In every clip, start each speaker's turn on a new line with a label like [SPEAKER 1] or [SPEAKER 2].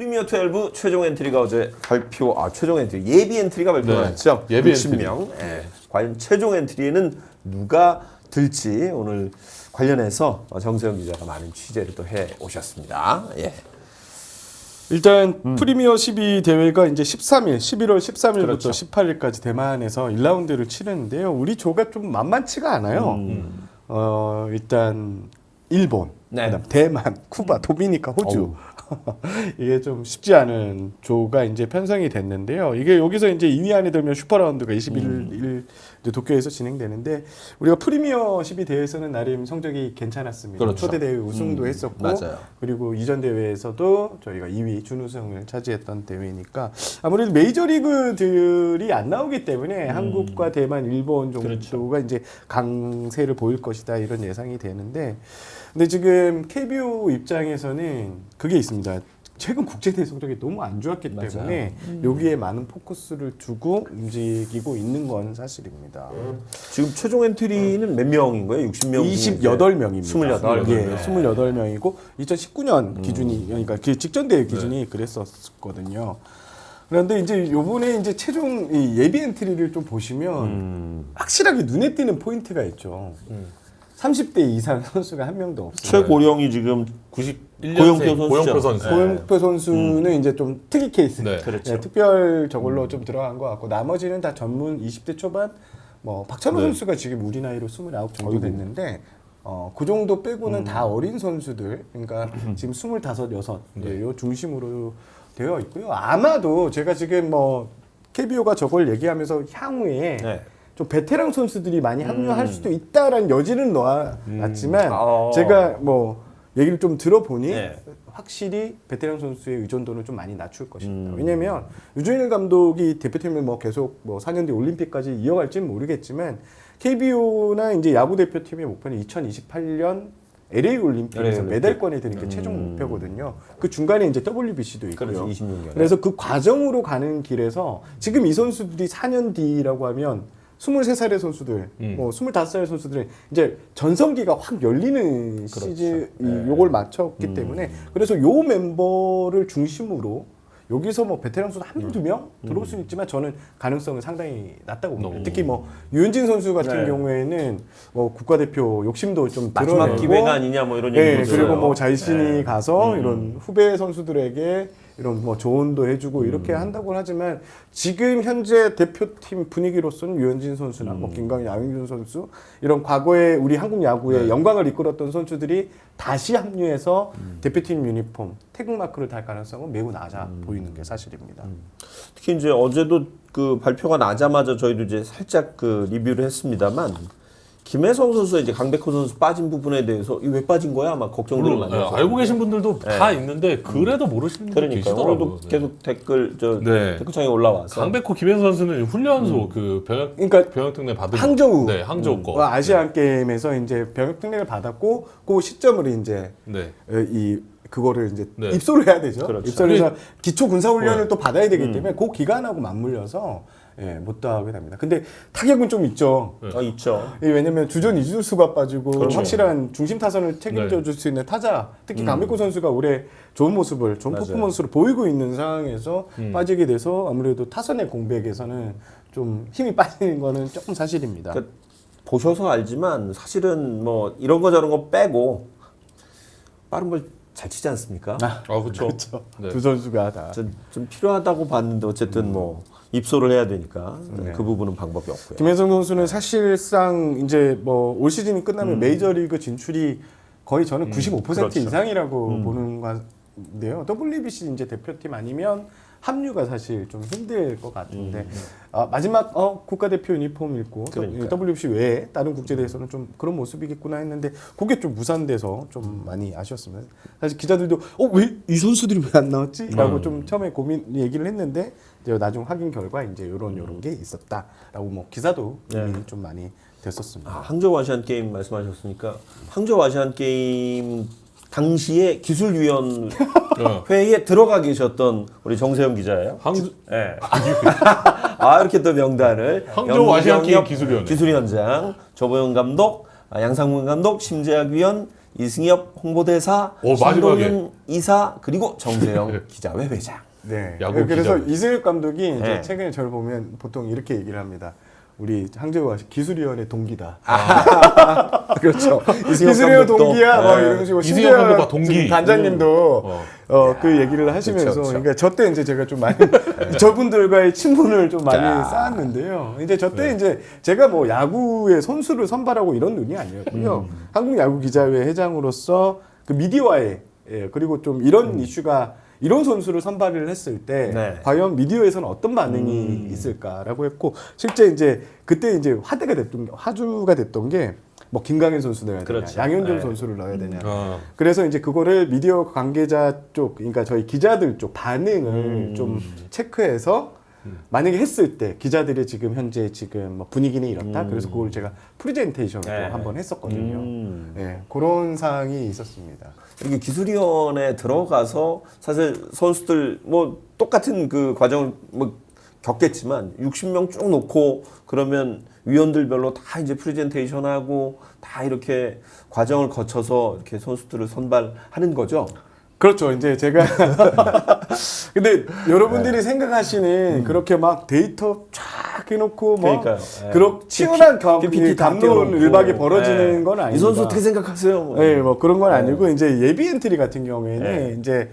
[SPEAKER 1] 프리미어 12 최종 엔트리가 어제 발표, 아 최종 엔트리 예비 엔트리가 발표가
[SPEAKER 2] 네,
[SPEAKER 1] 났죠.
[SPEAKER 2] 예비
[SPEAKER 1] 60명. 예. 과연 최종 엔트리에는 누가 들지 오늘 관련해서 정세영 기자가 많은 취재를 또 해 오셨습니다. 예.
[SPEAKER 3] 일단 프리미어 12 대회가 이제 13일, 11월 13일부터
[SPEAKER 1] 음. 그렇죠.
[SPEAKER 3] 18일까지 대만에서 1라운드를 치르는데요. 우리 조가 좀 만만치가 않아요.
[SPEAKER 1] 음.
[SPEAKER 3] 어, 일단 일본,
[SPEAKER 1] 네.
[SPEAKER 3] 그다음 대만, 쿠바, 도미니카, 호주. 이게 좀 쉽지 않은 조가 이제 편성이 됐는데요. 이게 여기서 이제 2위 안에 들면 슈퍼라운드가 21일
[SPEAKER 1] 음.
[SPEAKER 3] 도쿄에서 진행되는데 우리가 프리미어 12 대회에서는 나름 성적이 괜찮았습니다.
[SPEAKER 1] 그렇죠.
[SPEAKER 3] 초대 대회 우승도
[SPEAKER 1] 음,
[SPEAKER 3] 했었고
[SPEAKER 1] 맞아요.
[SPEAKER 3] 그리고 이전 대회에서도 저희가 2위 준우승을 차지했던 대회니까 아무래도 메이저리그들이 안 나오기 때문에
[SPEAKER 1] 음.
[SPEAKER 3] 한국과 대만, 일본 정도가
[SPEAKER 1] 그렇죠.
[SPEAKER 3] 이제 강세를 보일 것이다 이런 예상이 되는데 근데 지금 KBO 입장에서는 그게 있습니다. 최근 국제대회 성적이 너무 안 좋았기
[SPEAKER 1] 맞아요.
[SPEAKER 3] 때문에 여기에 많은 포커스를 두고 움직이고 있는 건 사실입니다.
[SPEAKER 1] 지금 최종 엔트리는 몇 명인 거예요? 60명.
[SPEAKER 3] 28명입니다.
[SPEAKER 1] 28
[SPEAKER 3] 예,
[SPEAKER 1] 명.
[SPEAKER 3] 28명이고 2019년
[SPEAKER 1] 음.
[SPEAKER 3] 기준이 그러니까 그 직전 대회 기준이 그랬었거든요. 그런데 이제 요번에 이제 최종 이 예비 엔트리를 좀 보시면
[SPEAKER 1] 음.
[SPEAKER 3] 확실하게 눈에 띄는 포인트가 있죠. 30대 이상 선수가 한 명도 없어요.
[SPEAKER 1] 최고령이 지금
[SPEAKER 2] 91년생
[SPEAKER 1] 고영표 선수죠.
[SPEAKER 2] 고영표 선수.
[SPEAKER 3] 고영표 선수는 이제 좀 특이 케이스,
[SPEAKER 2] 네.
[SPEAKER 1] 그렇죠.
[SPEAKER 3] 네, 특별 저걸로 좀 들어간 것 같고 나머지는 다 전문 20대 초반. 뭐 박찬호
[SPEAKER 1] 네.
[SPEAKER 3] 선수가 지금 우리 나이로 29 정도 됐는데 어, 그 정도 빼고는 다 어린 선수들, 그러니까 지금 25, 6 네. 요 중심으로 되어 있고요. 아마도 제가 지금 뭐 KBO가 저걸 얘기하면서 향후에
[SPEAKER 1] 네.
[SPEAKER 3] 좀 베테랑 선수들이 많이 합류할 수도 있다라는 여지는 놓아놨지만
[SPEAKER 1] 어.
[SPEAKER 3] 제가 뭐 얘기를 좀 들어보니
[SPEAKER 1] 네.
[SPEAKER 3] 확실히 베테랑 선수의 의존도는 좀 많이 낮출 것입니다.
[SPEAKER 1] 음.
[SPEAKER 3] 왜냐하면 유준일 감독이 대표팀을 뭐 계속 뭐 4년 뒤 올림픽까지 이어갈지는 모르겠지만 KBO나 이제 야구 대표팀의 목표는 2028년 LA 올림픽에서
[SPEAKER 1] 올림픽.
[SPEAKER 3] 메달권에 드는 게 최종 목표거든요. 그 중간에 이제 WBC도 있고요.
[SPEAKER 1] 그렇죠. 26년에.
[SPEAKER 3] 그래서 그 과정으로 가는 길에서 지금 이 선수들이 4년 뒤라고 하면 23살의 선수들,
[SPEAKER 2] 음.
[SPEAKER 3] 뭐 25살의 선수들은 이제 전성기가 확 열리는 시즌 이 요걸 맞췄기 때문에 그래서 요 멤버를 중심으로 여기서 뭐 베테랑 선수 한두명 들어올 수는 있지만 저는 가능성은 상당히 낮다고 봅니다.
[SPEAKER 2] 오.
[SPEAKER 3] 특히 뭐 유현진 선수 같은
[SPEAKER 1] 네.
[SPEAKER 3] 경우에는 뭐 국가대표 욕심도 좀
[SPEAKER 1] 마지막
[SPEAKER 3] 드러내고
[SPEAKER 1] 기회가 아니냐 뭐 이런 얘기도
[SPEAKER 3] 네,
[SPEAKER 1] 있어요.
[SPEAKER 3] 그리고 뭐 자신이 가서
[SPEAKER 1] 음.
[SPEAKER 3] 이런 후배 선수들에게 이런 뭐 조언도 해주고
[SPEAKER 1] 음.
[SPEAKER 3] 이렇게 한다고 하지만 지금 현재 대표팀 분위기로서는 유현진 선수나
[SPEAKER 1] 음.
[SPEAKER 3] 뭐 김광현, 양윤준 선수 이런 과거에 우리 한국 야구의
[SPEAKER 1] 네.
[SPEAKER 3] 영광을 이끌었던 선수들이 다시 합류해서
[SPEAKER 1] 음.
[SPEAKER 3] 대표팀 유니폼 태극 마크를 달 가능성은 매우 낮아
[SPEAKER 1] 음.
[SPEAKER 3] 보이는 게 사실입니다.
[SPEAKER 1] 특히 이제 어제도 그 발표가 나자마자 저희도 이제 살짝 그 리뷰를 했습니다만 김혜성 선수의 이제 강백호 선수 빠진 부분에 대해서 이 왜 빠진 거야? 막 걱정들을
[SPEAKER 2] 물론
[SPEAKER 1] 많이
[SPEAKER 2] 네,
[SPEAKER 1] 했어요.
[SPEAKER 2] 알고 계신 분들도
[SPEAKER 1] 네.
[SPEAKER 2] 다 있는데 그래도 모르시는 분들
[SPEAKER 1] 그러니까
[SPEAKER 2] 계시더라고요.
[SPEAKER 1] 오늘도 계속 댓글 저
[SPEAKER 2] 네.
[SPEAKER 1] 댓글창에 올라와서
[SPEAKER 2] 강백호 김혜선 선수는 훈련소 그 병역
[SPEAKER 3] 그러니까
[SPEAKER 2] 병역 특례 받은
[SPEAKER 3] 항저우
[SPEAKER 2] 네 항저우 거.
[SPEAKER 3] 어, 아시안 게임에서 이제 병역 특례를 받았고 그 시점을 이제
[SPEAKER 2] 네.
[SPEAKER 3] 어, 이 그거를 이제
[SPEAKER 2] 네.
[SPEAKER 3] 입소를 해야 되죠.
[SPEAKER 1] 그렇죠.
[SPEAKER 3] 입소를 해서 기초 군사 훈련을
[SPEAKER 2] 네.
[SPEAKER 3] 또 받아야 되기
[SPEAKER 1] 음.
[SPEAKER 3] 때문에 그 기간하고 맞물려서 예, 못 하게 됩니다. 근데 타격은 좀 있죠.
[SPEAKER 1] 어, 있죠.
[SPEAKER 3] 이 왜냐면 주전 이주수가 빠지고
[SPEAKER 1] 그렇죠.
[SPEAKER 3] 확실한 중심 타선을 책임져
[SPEAKER 2] 네.
[SPEAKER 3] 줄수 있는 타자, 특히 강백호 선수가 올해 좋은 모습을 좋은
[SPEAKER 1] 음. 맞아요.
[SPEAKER 3] 퍼포먼스를 보이고 있는 상황에서
[SPEAKER 2] 음.
[SPEAKER 3] 빠지게 돼서 아무래도 타선의 공백에서는 좀 힘이 빠지는 거는 조금 사실입니다.
[SPEAKER 1] 그러니까 보셔서 알지만 사실은 뭐 이런 거 저런 거 빼고 빠른 걸잘 치지 않습니까?
[SPEAKER 3] 아,
[SPEAKER 2] 아 그렇죠. 네.
[SPEAKER 3] 두 선수가 다.
[SPEAKER 1] 좀, 좀 필요하다고 봤는데 어쨌든 뭐 입소를 해야 되니까
[SPEAKER 3] 네.
[SPEAKER 1] 그 부분은 방법이 없고요.
[SPEAKER 3] 김혜성 선수는 사실상 이제 뭐 올 시즌이 끝나면 메이저리그 진출이 거의 저는 95%
[SPEAKER 1] 그렇죠.
[SPEAKER 3] 이상이라고 보는 건데요. WBC 이제 대표팀 아니면 합류가 사실 좀 힘들 것 같은데 아, 마지막 어, 국가대표 유니폼 입고
[SPEAKER 1] 그러니까요.
[SPEAKER 3] WBC 외에 다른 국제대회에서는 좀 그런 모습이겠구나 했는데 그게 좀 무산돼서 좀 많이 아쉬웠습니다. 사실 기자들도 어 왜 이 선수들이 왜 안 나왔지?라고
[SPEAKER 2] 음.
[SPEAKER 3] 좀 처음에 고민 얘기를 했는데 이제 나중 확인 결과 이제 이런 이런 게 있었다라고 뭐 기사도
[SPEAKER 1] 네.
[SPEAKER 3] 이미 좀 많이 됐었습니다.
[SPEAKER 1] 아, 항저우 아시안 게임 말씀하셨으니까 항저우 아시안 게임 당시에 기술위원
[SPEAKER 2] 어.
[SPEAKER 1] 회의에 들어가 계셨던 우리 정세영 기자예요.
[SPEAKER 2] 항
[SPEAKER 1] 예. 아 이렇게 또 명단을
[SPEAKER 2] 항저우 아시안 게임
[SPEAKER 1] 영경엽
[SPEAKER 2] 기술위원회.
[SPEAKER 1] 기술위원장, 조보영 감독, 아, 양상문 감독, 심재학 위원, 이승엽 홍보대사,
[SPEAKER 2] 오, 마지막에.
[SPEAKER 1] 신동윤 이사 그리고 정세영 기자회 회장.
[SPEAKER 3] 네.
[SPEAKER 2] 야구
[SPEAKER 3] 그래서
[SPEAKER 2] 기자.
[SPEAKER 3] 이승엽 감독이 이제
[SPEAKER 1] 네.
[SPEAKER 3] 최근에 저를 보면 보통 이렇게 얘기를 합니다. 우리 항저우 기술위원회 동기다. 그렇죠.
[SPEAKER 1] 이승엽
[SPEAKER 3] 기술위원. 동기야. 뭐
[SPEAKER 1] 네.
[SPEAKER 3] 이런 식으로
[SPEAKER 2] 이승엽 감독과 동기.
[SPEAKER 3] 단장님도
[SPEAKER 2] 어.
[SPEAKER 3] 어, 그 얘기를 하시면서
[SPEAKER 1] 그쵸, 그쵸.
[SPEAKER 3] 그러니까 저 때 이제 제가 좀 많이 저분들과의 친분을 좀 많이
[SPEAKER 1] 자.
[SPEAKER 3] 쌓았는데요. 이제 저때 이제 제가 뭐 야구의 선수를 선발하고 이런 눈이 아니었고요. 한국 야구 기자회 회장으로서 그 미디어와의 예, 그리고 좀 이런 이슈가 이런 선수를 선발을 했을 때
[SPEAKER 1] 네.
[SPEAKER 3] 과연 미디어에서는 어떤 반응이 있을까라고 했고 실제 이제 그때 이제 화제가 됐던 게- 화두가 됐던 게 뭐 김강현 선수 넣어야 되냐,
[SPEAKER 1] 그렇죠.
[SPEAKER 3] 양현종
[SPEAKER 1] 네.
[SPEAKER 3] 선수를 넣어야 되냐.
[SPEAKER 2] 어.
[SPEAKER 3] 그래서 이제 그거를 미디어 관계자 쪽, 그러니까 저희 기자들 쪽 반응을
[SPEAKER 1] 음.
[SPEAKER 3] 좀 체크해서 만약에 했을 때 기자들이 지금 현재 지금 뭐 분위기는 이렇다. 그래서 그걸 제가 프레젠테이션으로
[SPEAKER 1] 음. 네.
[SPEAKER 3] 한번 했었거든요.
[SPEAKER 1] 음.
[SPEAKER 3] 네, 그런 사항이 있었습니다.
[SPEAKER 1] 이게 기술위원회 들어가서 사실 선수들 뭐 똑같은 그 과정을 뭐 겪겠지만 60명 쭉 놓고 그러면 위원들별로 다 이제 프레젠테이션 하고 다 이렇게 과정을 거쳐서 이렇게 선수들을 선발하는 거죠.
[SPEAKER 3] 그렇죠. 이제 제가 근데 여러분들이
[SPEAKER 1] 네.
[SPEAKER 3] 생각하시는 그렇게 막 데이터 쫙 해놓고 뭐
[SPEAKER 1] 음. 그러니까요. 예.
[SPEAKER 3] 그렇 치열한 경,
[SPEAKER 1] PPT 다
[SPEAKER 3] 감론
[SPEAKER 1] 띄워놓고.
[SPEAKER 3] 일박이 벌어지는
[SPEAKER 1] 예.
[SPEAKER 3] 건 아니다.
[SPEAKER 1] 이 선수 어떻게 생각하세요? 뭐.
[SPEAKER 3] 네, 뭐 그런 건 아니고 이제 예비 엔트리 같은 경우에는
[SPEAKER 1] 네.
[SPEAKER 3] 이제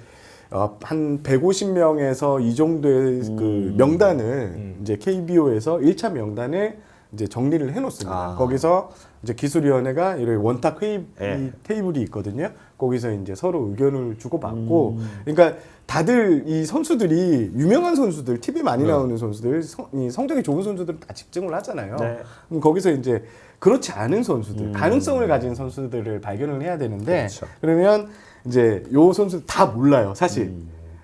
[SPEAKER 3] 어, 한 150명에서 이 정도의 그 명단을 이제 KBO에서 1차 명단을 이제 정리를 해놓습니다.
[SPEAKER 1] 아.
[SPEAKER 3] 거기서 이제 기술위원회가 이런 원탁 회의
[SPEAKER 1] 네.
[SPEAKER 3] 이 테이블이 있거든요. 거기서 이제 서로 의견을 주고받고, 그러니까 다들 이 선수들이 유명한 선수들, TV 많이 나오는 선수들, 성, 이 성적이 좋은 선수들은 다 집중을 하잖아요.
[SPEAKER 1] 네.
[SPEAKER 3] 그럼 거기서 이제 그렇지 않은 선수들, 가능성을 가진 선수들을 발견을 해야 되는데,
[SPEAKER 1] 그렇죠.
[SPEAKER 3] 그러면 이제 요 선수 다 몰라요, 사실.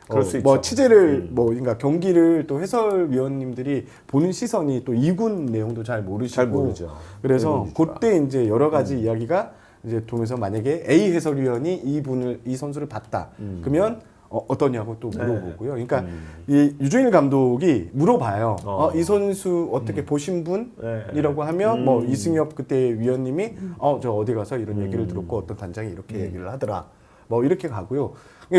[SPEAKER 1] 그럴
[SPEAKER 3] 어, 수뭐
[SPEAKER 1] 있죠.
[SPEAKER 3] 취재를 뭐 그러니까 경기를 또 해설위원님들이 보는 시선이 또 2군 내용도 잘 모르시고
[SPEAKER 1] 잘 모르죠.
[SPEAKER 3] 그래서
[SPEAKER 1] 네.
[SPEAKER 3] 그때 이제 여러 가지 이야기가 이제 통해서 만약에 A 해설위원이 이 분을 이 선수를 봤다. 그러면 어, 어떠냐고 또 물어보고요. 그러니까 이 유종일 감독이 물어봐요. 어.
[SPEAKER 1] 어.
[SPEAKER 3] 이 선수 어떻게 보신 분이라고
[SPEAKER 1] 네.
[SPEAKER 3] 하면 뭐 이승엽 그때 위원님이 어 저 어디 가서 이런 얘기를 들었고 어떤 단장이 이렇게 얘기를 하더라. 뭐 이렇게 가고요.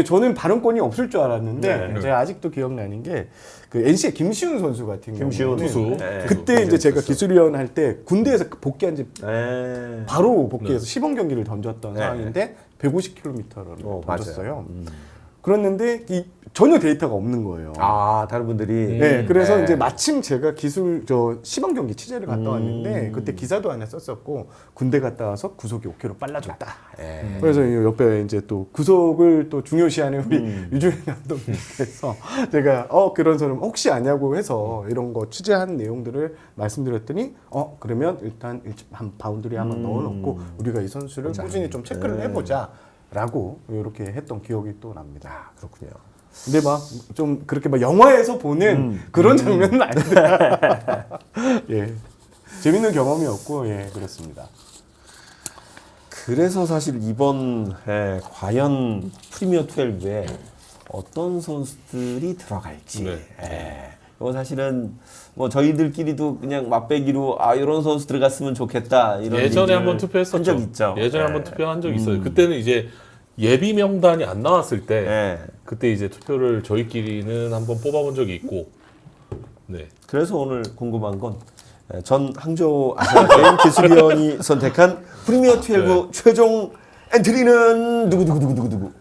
[SPEAKER 3] 저는 발언권이 없을 줄 알았는데
[SPEAKER 1] 네.
[SPEAKER 3] 제가 아직도 기억나는 게 그 NC의 김시훈 선수 같은
[SPEAKER 1] 김시훈
[SPEAKER 3] 경우는
[SPEAKER 2] 투수.
[SPEAKER 1] 네.
[SPEAKER 3] 그때 이제 제가 기술위원 할 때 군대에서 복귀한 지
[SPEAKER 1] 네.
[SPEAKER 3] 바로 복귀해서 시범 경기를 던졌던
[SPEAKER 1] 네.
[SPEAKER 3] 상황인데 150km를
[SPEAKER 1] 어,
[SPEAKER 3] 던졌어요.
[SPEAKER 1] 맞아요. 음.
[SPEAKER 3] 그랬는데 이 전혀 데이터가 없는 거예요.
[SPEAKER 1] 아 다른 분들이
[SPEAKER 3] 네, 그래서
[SPEAKER 1] 네.
[SPEAKER 3] 이제 마침 제가 기술 저 시범 경기 취재를 갔다
[SPEAKER 1] 음.
[SPEAKER 3] 왔는데 그때 기사도 하나 썼었고 군대 갔다 와서 구속이 5km 빨라졌다.
[SPEAKER 1] 네.
[SPEAKER 3] 그래서 이 옆에 이제 또 구속을 또 중요시하는 우리
[SPEAKER 1] 음.
[SPEAKER 3] 유주인 감독님께서 제가 어 그런 사람 혹시 아냐고 해서 이런 거 취재한 내용들을 말씀드렸더니 어 그러면 일단 일- 한 바운드리 한번 넣어놓고 우리가 이 선수를 꾸준히 좀 체크를 해보자 라고 이렇게 했던 기억이 또 납니다.
[SPEAKER 1] 그렇군요.
[SPEAKER 3] 근데 막 좀 그렇게 막 영화에서 보는
[SPEAKER 1] 음.
[SPEAKER 3] 그런 장면은 아니다. 예. 재밌는 경험이었고 예 그렇습니다.
[SPEAKER 1] 그래서 사실 이번 에, 과연 프리미어 12에 어떤 선수들이 들어갈지.
[SPEAKER 2] 네.
[SPEAKER 1] 예. 이거 사실은 뭐 저희들끼리도 그냥 맛배기로 아 이런 선수 들어갔으면 좋겠다 이런
[SPEAKER 2] 예전에 한번 투표했었죠.
[SPEAKER 1] 한적 있죠.
[SPEAKER 2] 예전에
[SPEAKER 1] 예.
[SPEAKER 2] 한번 투표한 적 있어요. 그때는 이제 예비 명단이 안 나왔을 때
[SPEAKER 1] 예.
[SPEAKER 2] 그때 이제 투표를 저희끼리는 한번 뽑아본 적이 있고. 네.
[SPEAKER 1] 그래서 오늘 궁금한 건 전 항저우 아시아게임 기술위원이 선택한 프리미어 12
[SPEAKER 2] 네.
[SPEAKER 1] 최종 엔트리는 누구 누구 누구 누구 누구.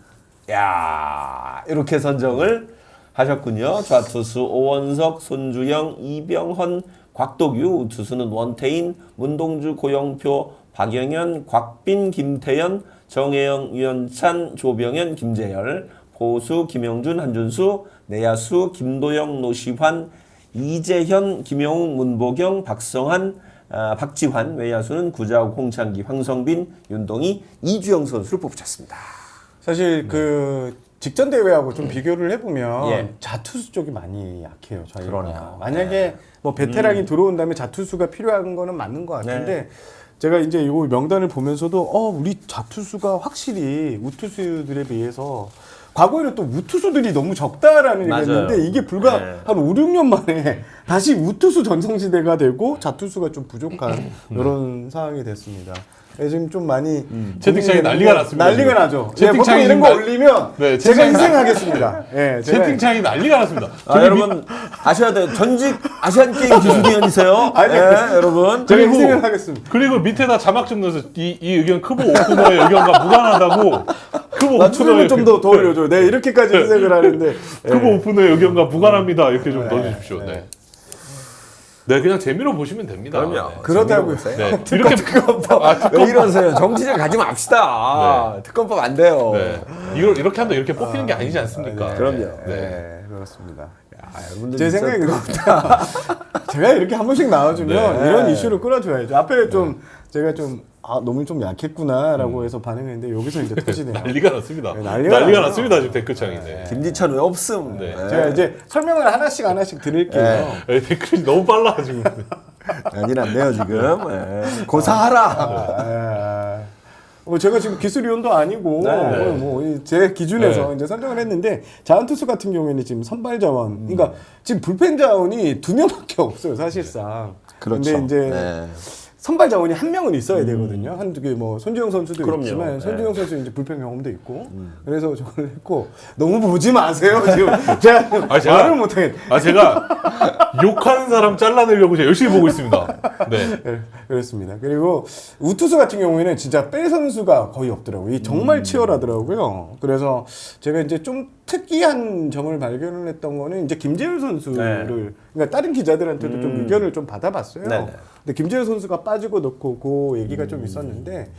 [SPEAKER 1] 야 이렇게 선정을 하셨군요. 좌투수 오원석, 손주영, 이병헌, 곽도규, 투수는 원태인, 문동주, 고영표, 박영현, 곽빈, 김태현, 정혜영, 유현찬, 조병현, 김재열, 포수 김영준, 한준수, 내야수 김도영, 노시환, 이재현, 김영웅, 문보경, 박성한, 아, 박지환, 외야수는 구자욱, 홍창기, 황성빈, 윤동희, 이주영 선수를 뽑으셨습니다.
[SPEAKER 3] 사실 그 직전 대회하고 좀 비교를 해보면
[SPEAKER 1] 예.
[SPEAKER 3] 자투수 쪽이 많이 약해요. 저희가
[SPEAKER 1] 그러네요.
[SPEAKER 3] 만약에 뭐 베테랑이 들어온다면 자투수가 필요한 거는 맞는 것 같은데 제가 이제 이 명단을 보면서도 어 우리 자투수가 확실히 우투수들에 비해서 과거에는 또 우투수들이 너무 적다라는
[SPEAKER 1] 맞아요.
[SPEAKER 3] 얘기였는데 이게 불과
[SPEAKER 1] 네.
[SPEAKER 3] 한 5, 6년 만에 다시 우투수 전성시대가 되고 자투수가 좀 부족한 이런 상황이 됐습니다. 예, 지금 좀 많이
[SPEAKER 2] 채팅창이
[SPEAKER 3] 고민이
[SPEAKER 2] 난리가 났습니다,
[SPEAKER 3] 난리가
[SPEAKER 2] 지금.
[SPEAKER 3] 나죠. 예,
[SPEAKER 2] 채팅창이
[SPEAKER 3] 보통 이런 거 올리면
[SPEAKER 2] 네,
[SPEAKER 3] 제가
[SPEAKER 2] 채팅창이
[SPEAKER 3] 희생하겠습니다. 예, 제가
[SPEAKER 2] 채팅창이 난리가 났습니다.
[SPEAKER 1] 아,
[SPEAKER 2] 저기
[SPEAKER 1] 여러분 아셔야 돼요. 전직 아시안 게임 기술위원이세요.
[SPEAKER 3] 아니,
[SPEAKER 1] 예, 여러분.
[SPEAKER 3] 제가
[SPEAKER 2] 그리고-
[SPEAKER 3] 희생을 하겠습니다.
[SPEAKER 2] 그리고 밑에다 자막 좀 넣어서 이, 이 의견 크보 오프너의 의견과 무관하다고 크보
[SPEAKER 3] 나
[SPEAKER 2] 오프너의
[SPEAKER 3] 출연을 좀 더 더 올려줘. 네, 이렇게까지 희생을 하는데.
[SPEAKER 2] 크보
[SPEAKER 3] 예.
[SPEAKER 2] 오프너의 의견과 무관합니다. 이렇게 좀 넣어주십시오. 네. 네, 그냥 재미로 보시면 됩니다.
[SPEAKER 1] 그럼요.
[SPEAKER 3] 그렇다고요.
[SPEAKER 1] 재미로 보세요.
[SPEAKER 2] 네. 네. 이렇게 아,
[SPEAKER 1] 왜 이러세요? 정치를 가지 맙시다. 특검법 안 돼요.
[SPEAKER 2] 네. 이걸 이렇게 한다 이렇게 뽑히는 게 아니지 않습니까?
[SPEAKER 3] 네.
[SPEAKER 1] 그럼요.
[SPEAKER 2] 네.
[SPEAKER 3] 네, 그렇습니다.
[SPEAKER 1] 아, 여러분들
[SPEAKER 3] 제 생각에 그렇다. 제가 이렇게 한 번씩 나와주면
[SPEAKER 1] 네.
[SPEAKER 3] 이런 이슈를 끌어줘야죠. 앞에 좀 제가 좀 아, 너무 좀 약했구나라고 해서 반응했는데 여기서 이제 터지네요.
[SPEAKER 2] 난리가 났습니다.
[SPEAKER 3] 네, 난리가
[SPEAKER 2] 난리가. 났습니다. 지금 댓글창이. 네.
[SPEAKER 1] 김지찬 왜 없음?
[SPEAKER 2] 네.
[SPEAKER 3] 제가 이제 설명을 하나씩 하나씩 드릴게요.
[SPEAKER 2] 네, 댓글이 너무 빨라가지고.
[SPEAKER 1] 난리 났네요 지금. 예. 고사하라.
[SPEAKER 3] 아, 뭐 제가 지금 기술위원도 아니고
[SPEAKER 1] 네.
[SPEAKER 3] 뭐제 기준에서
[SPEAKER 2] 네.
[SPEAKER 3] 이제 선정을 했는데 자원투수 같은 경우에는 지금 선발 자원, 그러니까 지금 불펜 자원이 두 명밖에 없어요 사실상.
[SPEAKER 1] 그렇죠.
[SPEAKER 3] 근데 이제
[SPEAKER 1] 네.
[SPEAKER 3] 선발 자원이 한 명은 있어야 되거든요. 한두 개뭐 손지영 선수도
[SPEAKER 1] 그럼요.
[SPEAKER 3] 있지만
[SPEAKER 1] 네.
[SPEAKER 3] 손지영 선수 이제 불펜 경험도 있고 그래서 저걸 했고 너무 보지 마세요 지금 제가
[SPEAKER 2] 아, 제가-
[SPEAKER 3] 말을 못하겠.
[SPEAKER 2] 아, 제가 욕하는 사람 잘라내려고 제가 열심히 보고 있습니다. 네.
[SPEAKER 3] 네, 그렇습니다. 그리고 우투수 같은 경우에는 진짜 뺄 선수가 거의 없더라고요. 이 정말
[SPEAKER 1] 음.
[SPEAKER 3] 치열하더라고요. 그래서 제가 이제 좀 특이한 점을 발견을 했던 거는 이제 김재율 선수를 그러니까 다른 기자들한테도 좀 의견을 좀 받아봤어요.
[SPEAKER 1] 네. 음. 네네.
[SPEAKER 3] 근데 김재율 선수가 빠지고 넣고 그 얘기가 좀 있었는데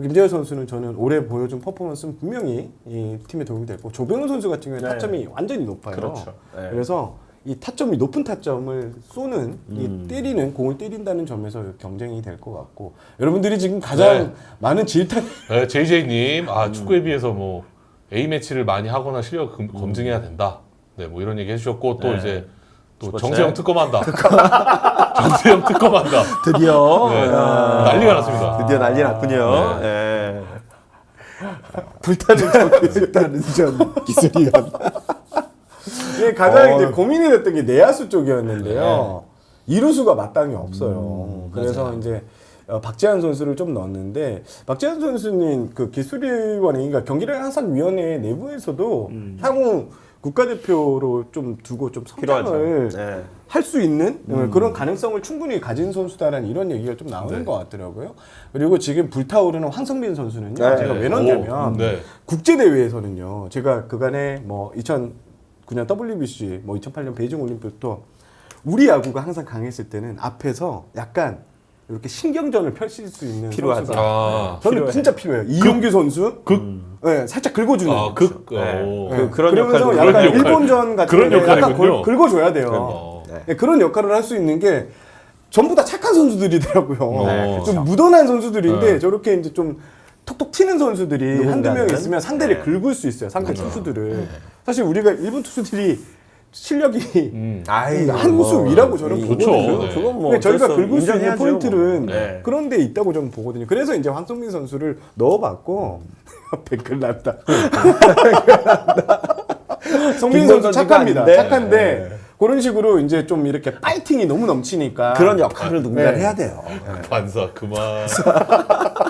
[SPEAKER 3] 김재율 선수는 저는 올해 보여준 퍼포먼스는 분명히 이 팀에 도움이 됐고 조병훈 선수 같은 경우는
[SPEAKER 1] 네.
[SPEAKER 3] 타점이 완전히 높아요.
[SPEAKER 1] 그렇죠. 네.
[SPEAKER 3] 그래서 이 타점이 높은 타점을 쏘는 이
[SPEAKER 1] 음.
[SPEAKER 3] 때리는 공을 때린다는 점에서 경쟁이 될 것 같고 여러분들이 지금 가장
[SPEAKER 2] 네.
[SPEAKER 3] 많은 질타
[SPEAKER 2] 네, JJ님, 아, 축구에 비해서 뭐, A매치를 많이 하거나 실력 금- 검증해야 된다. 네, 뭐 이런 얘기 해주셨고, 또
[SPEAKER 1] 네.
[SPEAKER 2] 이제, 또
[SPEAKER 1] 스포츠.
[SPEAKER 2] 정세영 특검한다. 정세영 특검한다.
[SPEAKER 1] 드디어
[SPEAKER 2] 네,
[SPEAKER 1] 아,
[SPEAKER 2] 난리가 났습니다.
[SPEAKER 1] 드디어 난리 났군요.
[SPEAKER 2] 네.
[SPEAKER 1] 예.
[SPEAKER 3] 불타는 점
[SPEAKER 1] 일단은 전 기술이가
[SPEAKER 3] 이게 가장
[SPEAKER 1] 어.
[SPEAKER 3] 이제 고민이 됐던 게 내야수 쪽이었는데요. 이루수가 마땅히 없어요. 그래서 이제 어, 박재환 선수를 좀 넣었는데 박재환 선수는 그 기술위원회 그러니까 경기를 항상 위원회 내부에서도 향후 국가대표로 좀 두고 좀. 성장을
[SPEAKER 1] 네.
[SPEAKER 3] 할수 있는 어, 그런 가능성을 충분히 가진 선수다라는 이런 얘기가 좀 나오는
[SPEAKER 1] 네.
[SPEAKER 3] 것 같더라고요. 그리고 지금 불타오르는 황성빈 선수는요.
[SPEAKER 1] 네.
[SPEAKER 3] 제가 왜 넣냐면
[SPEAKER 2] 오, 네.
[SPEAKER 3] 국제 대회에서는요. 제가 그간에 뭐 2009년 WBC, 뭐 2008년 베이징 올림픽도 우리 야구가 항상 강했을 때는 앞에서 약간 이렇게 신경전을 펼칠 수 있는
[SPEAKER 1] 필요하죠.
[SPEAKER 3] 선수가
[SPEAKER 2] 아,
[SPEAKER 3] 저는
[SPEAKER 1] 필요해.
[SPEAKER 3] 진짜 필요해요. 이용규 선수,
[SPEAKER 2] 극,
[SPEAKER 3] 네, 살짝 긁어주는.
[SPEAKER 2] 아, 극,
[SPEAKER 1] 네.
[SPEAKER 2] 어.
[SPEAKER 1] 그- 그런
[SPEAKER 3] 그러면서
[SPEAKER 1] 역할도-
[SPEAKER 3] 약간
[SPEAKER 2] 그런 역할.
[SPEAKER 3] 일본전 같은
[SPEAKER 2] 그런
[SPEAKER 3] 데 약간
[SPEAKER 2] 역할이군요.
[SPEAKER 3] 걸- 긁어줘야 돼요.
[SPEAKER 2] 어.
[SPEAKER 1] 네.
[SPEAKER 3] 네, 그런 역할을 할 수 있는 게 전부 다 착한 선수들이더라고요.
[SPEAKER 2] 네,
[SPEAKER 3] 좀
[SPEAKER 1] 그렇죠.
[SPEAKER 3] 묻어난 선수들인데
[SPEAKER 2] 네.
[SPEAKER 3] 저렇게 이제 좀 톡톡 튀는 선수들이 한두 명
[SPEAKER 1] 누군가는?
[SPEAKER 3] 있으면 상대를
[SPEAKER 1] 네.
[SPEAKER 3] 긁을 수 있어요. 상대 투수들을. 사실 우리가 일본 투수들이 실력이
[SPEAKER 2] 음.
[SPEAKER 1] 아이,
[SPEAKER 3] 한
[SPEAKER 1] 뭐,
[SPEAKER 3] 우수 위라고 저는
[SPEAKER 1] 이-
[SPEAKER 2] 그렇죠.
[SPEAKER 3] 보거든요.
[SPEAKER 2] 네.
[SPEAKER 1] 그건 뭐
[SPEAKER 3] 근데 저희가
[SPEAKER 1] 어쩔 수
[SPEAKER 3] 긁을 수 있는
[SPEAKER 1] 인정해야죠,
[SPEAKER 3] 포인트는
[SPEAKER 1] 뭐. 네.
[SPEAKER 3] 그런 데 있다고 저는 보거든요. 그래서 이제 황성민 선수를 넣어봤고 댓글 났다. 성민 선수 착합니다.
[SPEAKER 1] 아닌데.
[SPEAKER 3] 착한데
[SPEAKER 1] 네.
[SPEAKER 3] 그런 식으로 이제 좀 이렇게 파이팅이 너무 넘치니까
[SPEAKER 1] 그런 역할을 누군가
[SPEAKER 3] 네.
[SPEAKER 1] 해야 돼요.
[SPEAKER 2] 반사, 그만.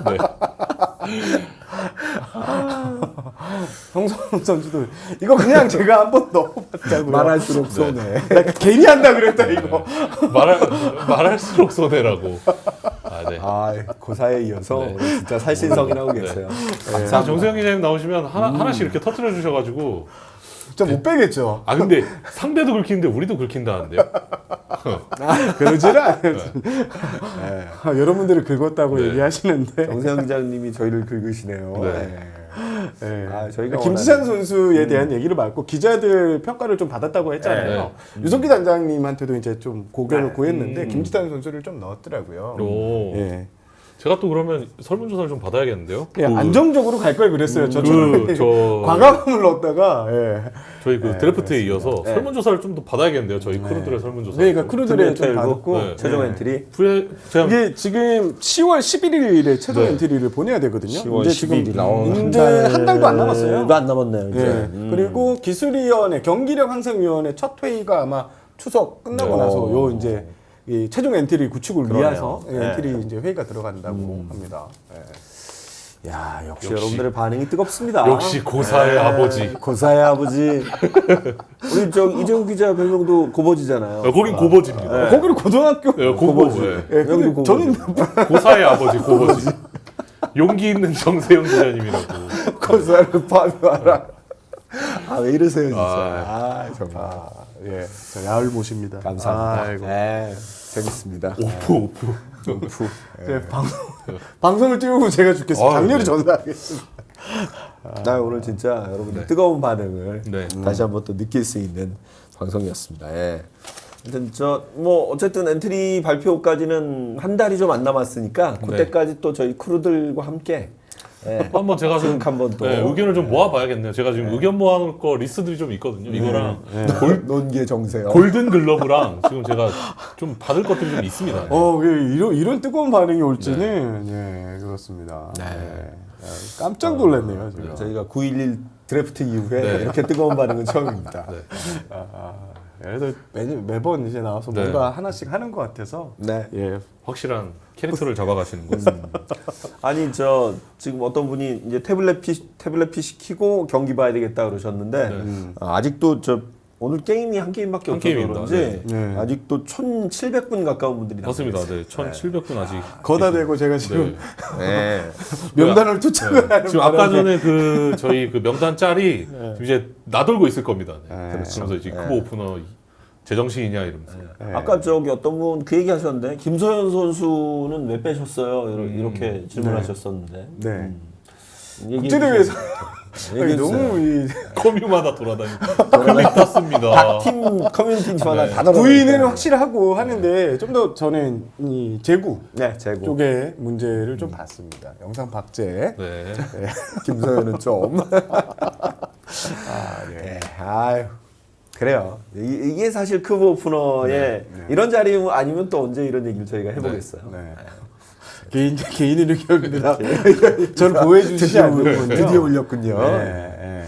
[SPEAKER 2] 네.
[SPEAKER 3] 성성 선수도 이거 그냥 제가 한번 넣어봤자고요.
[SPEAKER 1] 말할수록 손해.
[SPEAKER 3] 나 괜히 한다 그랬다 이거.
[SPEAKER 2] 말할, 말할수록 손해라고. 아, 네.
[SPEAKER 1] 아, 고사에 이어서
[SPEAKER 2] 네.
[SPEAKER 1] 오늘 진짜 살신성이 나오겠어요.
[SPEAKER 2] 자, 정세영 기자님 나오시면 하나, 하나씩 이렇게 터트려 주셔가지고.
[SPEAKER 3] 진짜 못 빼겠죠.
[SPEAKER 2] 아, 근데 상대도 긁히는데 우리도 긁힌다는데요?
[SPEAKER 3] 그러지는 않아요. 아, 여러분들이 긁었다고
[SPEAKER 2] 네.
[SPEAKER 3] 얘기하시는데.
[SPEAKER 1] 정세영 기자님이 저희를 긁으시네요.
[SPEAKER 2] 네.
[SPEAKER 1] 네.
[SPEAKER 3] 네.
[SPEAKER 1] 아, 저희가
[SPEAKER 3] 김지찬
[SPEAKER 1] 원하는-
[SPEAKER 3] 선수에 대한 얘기를 받고 기자들 평가를 좀 받았다고 했잖아요. 유석기 단장님한테도 이제 좀 고견을
[SPEAKER 1] 네.
[SPEAKER 3] 구했는데
[SPEAKER 2] 음.
[SPEAKER 3] 김지찬 선수를 좀 넣었더라고요.
[SPEAKER 2] 오.
[SPEAKER 3] 예.
[SPEAKER 2] 제가 또 그러면 설문조사를 좀 받아야겠는데요.
[SPEAKER 3] 예,
[SPEAKER 2] 그-
[SPEAKER 3] 안정적으로 갈 걸 그랬어요. 저
[SPEAKER 2] 그, 저
[SPEAKER 3] 과감함을 넣었다가 예.
[SPEAKER 2] 저희 그 드래프트에 이어서
[SPEAKER 1] 네.
[SPEAKER 2] 설문조사를 좀 더 받아야겠는데요. 저희 크루들의 설문조사.
[SPEAKER 3] 네, 그러니까 크루들의
[SPEAKER 1] 좀좀
[SPEAKER 3] 받고
[SPEAKER 2] 네.
[SPEAKER 1] 최종
[SPEAKER 3] 예.
[SPEAKER 1] 엔트리
[SPEAKER 2] 후에 제가
[SPEAKER 3] 이게 지금 10월 11일에 최종
[SPEAKER 2] 네.
[SPEAKER 3] 엔트리를 보내야 되거든요.
[SPEAKER 1] 10월
[SPEAKER 3] 이제 지금
[SPEAKER 1] 11일 어,
[SPEAKER 3] 이제 한 달도 안 남았어요.
[SPEAKER 1] 안 남았네요. 이제.
[SPEAKER 3] 예.
[SPEAKER 1] 음.
[SPEAKER 3] 그리고 기술위원회 경기력 향상위원회 첫 회의가 아마 추석 끝나고
[SPEAKER 2] 네.
[SPEAKER 3] 나서 요 이제 이 최종 엔트리 구축을
[SPEAKER 1] 그러네요.
[SPEAKER 3] 위해서 예,
[SPEAKER 1] 네.
[SPEAKER 3] 엔트리 이제 회의가 들어간다고 합니다. 예.
[SPEAKER 1] 야 역시,
[SPEAKER 2] 역시.
[SPEAKER 1] 여러분들의 반응이 뜨겁습니다.
[SPEAKER 2] 역시 고사의 아버지.
[SPEAKER 1] 고사의 아버지. 우리 저 이재훈 기자 별명도 고버지잖아요.
[SPEAKER 2] 어, 거긴 고버지입니다.
[SPEAKER 3] 거기를 고등학교
[SPEAKER 2] 네, 고버지. 네.
[SPEAKER 3] 예, 근데
[SPEAKER 1] 여기도.
[SPEAKER 3] 저는
[SPEAKER 2] 고사의 아버지 고버지. 용기 있는 정세영 기자님이라고.
[SPEAKER 1] 고사를 파묘하라. 아 왜 이러세요 진짜.
[SPEAKER 2] 아.
[SPEAKER 1] 아, 정말.
[SPEAKER 3] 아, 예, 저 야을 모십니다.
[SPEAKER 1] 감사합니다.
[SPEAKER 3] 아이고.
[SPEAKER 1] 네, 재밌습니다.
[SPEAKER 2] 오프 오프.
[SPEAKER 1] 프.
[SPEAKER 3] 제 방송, 방송을 띄우고 제가 죽겠습니다.
[SPEAKER 2] 아,
[SPEAKER 3] 강렬히
[SPEAKER 2] 네.
[SPEAKER 3] 전화하겠습니다.
[SPEAKER 1] 나 오늘 진짜 여러분들
[SPEAKER 2] 네.
[SPEAKER 1] 뜨거운 반응을
[SPEAKER 2] 네.
[SPEAKER 1] 다시 한번 또 느낄 수 있는 방송이었습니다. 예. 아무튼 저뭐 어쨌든 엔트리 발표까지는 한 달이 좀 안 남았으니까
[SPEAKER 2] 네.
[SPEAKER 1] 그때까지 또 저희 크루들과 함께 예.
[SPEAKER 2] 한번 제가
[SPEAKER 1] 좀쭉 한번 또
[SPEAKER 2] 네, 의견을 좀 모아봐야겠네요. 제가 지금 의견 모아놓을 거 리스트들이 좀 있거든요. 이거랑
[SPEAKER 1] 골 논기의 정세요.
[SPEAKER 2] 골든 글러브랑 지금 제가 좀 받을 것들이 좀 있습니다.
[SPEAKER 3] 어, 예, 이런 이런 뜨거운 반응이 올지는 예, 그렇습니다.
[SPEAKER 1] 네.
[SPEAKER 3] 예. 야, 깜짝 놀랐네요. 제가.
[SPEAKER 1] 저희가 9.11 드래프트 이후에
[SPEAKER 2] 네.
[SPEAKER 1] 이렇게 뜨거운 반응은 처음입니다.
[SPEAKER 2] 네.
[SPEAKER 3] 아, 아, 그래서 매, 매번 이제 나와서
[SPEAKER 2] 네.
[SPEAKER 3] 뭔가 하나씩 하는 것 같아서
[SPEAKER 1] 네.
[SPEAKER 3] 예,
[SPEAKER 2] 확실한 캐릭터를 잡아가시는 거.
[SPEAKER 1] 아니 저 지금 어떤 분이 이제 태블릿 피 태블릿 PC 키고 경기 봐야 되겠다 그러셨는데
[SPEAKER 2] 네.
[SPEAKER 1] 아, 아직도 저 오늘 게임이 한 게임밖에
[SPEAKER 2] 한
[SPEAKER 1] 없어서
[SPEAKER 2] 게임입니다.
[SPEAKER 1] 그런지
[SPEAKER 3] 네.
[SPEAKER 1] 아직도 1,700분 가까운 분들이
[SPEAKER 2] 맞습니다. 네, 1,700분 아직.
[SPEAKER 3] 거다 대고 제가 지금
[SPEAKER 2] 네.
[SPEAKER 1] 네.
[SPEAKER 3] 명단을 투척을 하는
[SPEAKER 2] 지금 아까
[SPEAKER 3] 바람에
[SPEAKER 2] 전에 그 저희 그 명단 짤이 지금 이제 나돌고 있을 겁니다. 네.
[SPEAKER 3] 네.
[SPEAKER 2] 그러면서 이제
[SPEAKER 1] 네.
[SPEAKER 2] 크보 오프너 제정신이냐 이러면서.
[SPEAKER 3] 예.
[SPEAKER 1] 아까 저기 어떤 분 그 얘기 하셨는데 김소연 선수는 왜 빼셨어요? 이러- 이렇게 질문하셨었는데
[SPEAKER 3] 네.
[SPEAKER 1] 음.
[SPEAKER 3] 국제대회에서. 아니. 너무 이
[SPEAKER 2] 커뮤마다 돌아다니고 클릭 탔습니다.
[SPEAKER 1] 팀 커뮤니티마다
[SPEAKER 2] 네.
[SPEAKER 1] 다 돌아다니니까.
[SPEAKER 3] 부인은 확실하고 하는데 좀 더 저는 이 재구
[SPEAKER 1] 네 재고
[SPEAKER 3] 쪽의 문제를 좀 봤습니다. 영상 박제.
[SPEAKER 2] 네.
[SPEAKER 1] 김소연은 좀
[SPEAKER 3] 아, 예.
[SPEAKER 1] 네, 아유 그래요. 이, 이게 사실 크브 오프너의
[SPEAKER 3] 네,
[SPEAKER 1] 이런 자리 아니면 또 언제 이런 얘기를 저희가 해보겠어요.
[SPEAKER 3] 네. 개인 개인 의견입니다. 저를 보호해 주시지 않는군요.
[SPEAKER 1] 드디어 올렸군요.
[SPEAKER 3] 네, 네.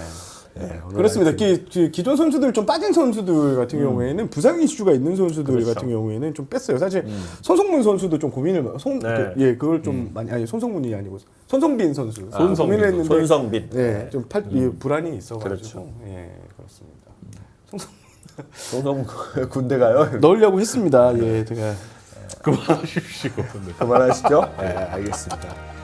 [SPEAKER 1] 네,
[SPEAKER 3] 그렇습니다. 기, 기, 기존 선수들 좀 빠진 선수들 같은 경우에는 부상 이슈가 있는 선수들
[SPEAKER 1] 그렇죠.
[SPEAKER 3] 같은 경우에는 좀 뺐어요. 사실 손성문 선수도 좀 고민을 손,
[SPEAKER 1] 네.
[SPEAKER 3] 그, 예 그걸 좀 많이 아니 손성문이 아니고 손성빈 선수
[SPEAKER 2] 손성빈
[SPEAKER 3] 고민을 했는데
[SPEAKER 1] 손성빈.
[SPEAKER 3] 네, 좀 팔, 이 불안이 있어가지고
[SPEAKER 1] 그렇죠.
[SPEAKER 3] 예 그렇습니다.
[SPEAKER 1] 손성 군대 가요.
[SPEAKER 3] 넣으려고 했습니다. 예 제가
[SPEAKER 2] 그만하십시오. 네.
[SPEAKER 1] 그만하시죠. 네, 알겠습니다.